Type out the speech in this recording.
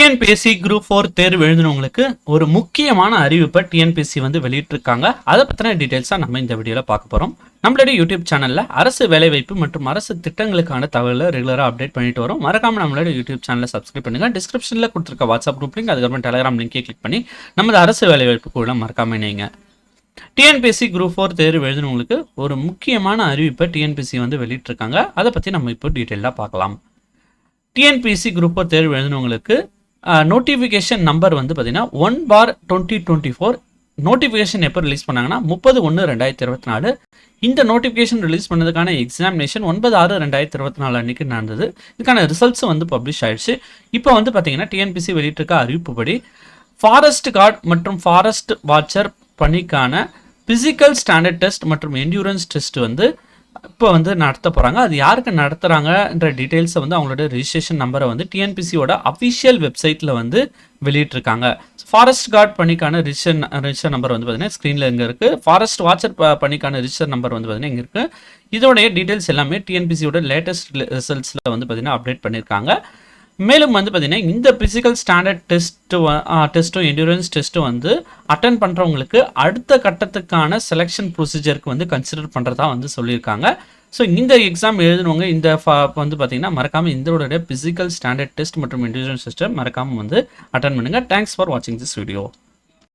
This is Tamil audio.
டிஎன்பிஎஸ்சி குரூப் ஃபோர் தேர்வு எழுதினவங்களுக்கு ஒரு முக்கியமான அறிவிப்பை டிஎன்பிஎஸ்சி வந்து வெளியிட்டிருக்காங்க. அதை பற்றின டீட்டெயில்ஸாக நம்ம இந்த வீடியோவில் பார்க்க போகிறோம் நம்மளுடைய யூடியூப் சேனலில் அரசு வேலைவாய்ப்பு மற்றும் அரசு திட்டங்களுக்கான தகவலை ரெகுலராக அப்டேட் பண்ணிட்டு வரோம். மறக்காம நம்மளோட யூடியூப் சேனலை சப்ஸ்கிரைப் பண்ணுங்கள் டிஸ்கிரிப்ஷனில் கொடுத்துருக்க வாட்ஸ்அப் குரூப் லிங்க் அதுக்கப்புறம் டெலகிராம் லிங்கே கிளிக் பண்ணி நமது அரசு வேலைவாய்ப்பு கூட மறக்காம இணைங்க. டிஎன்பிஎஸ்சி குரூப் ஃபோர் தேர்வு எழுதினவங்களுக்கு ஒரு முக்கியமான அறிவிப்பை டிஎன்பிஎஸ்சி வந்து வெளியிட்டிருக்காங்க. அதை பற்றி நம்ம இப்போ டீட்டெயிலாக பார்க்கலாம். டிஎன்பிஎஸ்சி குரூப் ஃபோர் தேர்வு எழுதினவங்களுக்கு நோட்டிஃபிகேஷன் நம்பர் வந்து பார்த்தீங்கன்னா one four twenty twenty four notification எப்போ ரிலீஸ் பண்ணாங்கன்னா முப்பது ஒன்று ரெண்டாயிரத்தி இருபத்தி நாலு. இந்த நோட்டிஃபிகேஷன் ரிலீஸ் பண்ணதுக்கான எக்ஸாமினேஷன் ஒன்பது ஆறு ரெண்டாயிரத்தி இருபத்தி நாலு அன்றைக்கி நடந்தது. இதுக்கான ரிசல்ட்ஸும் வந்து பப்ளிஷ் ஆயிடுச்சு. இப்போ வந்து பார்த்தீங்கன்னா டிஎன்பிசி வெளியிட்டிருக்க அறிவிப்புப்படி ஃபாரஸ்ட் கார்டு மற்றும் ஃபாரஸ்ட் வாட்சர் பணிக்கான ஃபிசிக்கல் ஸ்டாண்டர்ட் டெஸ்ட் மற்றும் என்டியூரன்ஸ் டெஸ்ட் வந்து இப்போ வந்து நடத்த போகிறாங்க அது யாருக்கு நடத்துகிறாங்கன்ற டீட்டெயில்ஸை வந்து அவங்களோட ரிஜிஸ்ட்ரேஷன் நம்பரை வந்து டிஎன்பிசியோட அஃபிஷியல் வெப்சைட்டில் வந்து வெளியிட்டிருக்காங்க. ஃபாரஸ்ட் கார்ட் பணிக்கான ரிஜிஸ்டர் ரிஜிஸ்டர் நம்பர் வந்து பார்த்தீங்கன்னா ஸ்க்ரீனில் இங்கே இருக்குது ஃபாரஸ்ட் வாட்சர் பணிக்கான ரிஜிஸ்டர் நம்பர் வந்து பார்த்தீங்கன்னா இங்கே இருக்குது இதோடைய டீட்டெயில்ஸ் எல்லாமே டிஎன்பிசியோட லேட்டஸ்ட் ரிசல்ட்ஸில் வந்து பார்த்தீங்கன்னா அப்டேட் பண்ணியிருக்காங்க மேலும் வந்து பார்த்திங்கன்னா இந்த பிசிக்கல் ஸ்டாண்டர்ட் டெஸ்ட்டு டெஸ்ட்டும் என்டூரன்ஸ் டெஸ்ட்டும் வந்து அட்டன் பண்ணுறவங்களுக்கு அடுத்த கட்டத்துக்கான செலெக்ஷன் ப்ரொசீஜருக்கு வந்து கன்சிடர் பண்ணுறதா வந்து சொல்லியிருக்காங்க. ஸோ இந்த எக்ஸாம் எழுதினவங்க இந்த ஃபா வந்து பார்த்தீங்கன்னா மறக்காமல் இதோட பிசிக்கல் ஸ்டாண்டர்ட் டெஸ்ட் மற்றும் இண்டிவிஜுவல் டெஸ்ட்டை மறக்காமல் வந்து அட்டன் பண்ணுங்கள் தேங்க்ஸ் ஃபார் வாட்சிங் திஸ் வீடியோ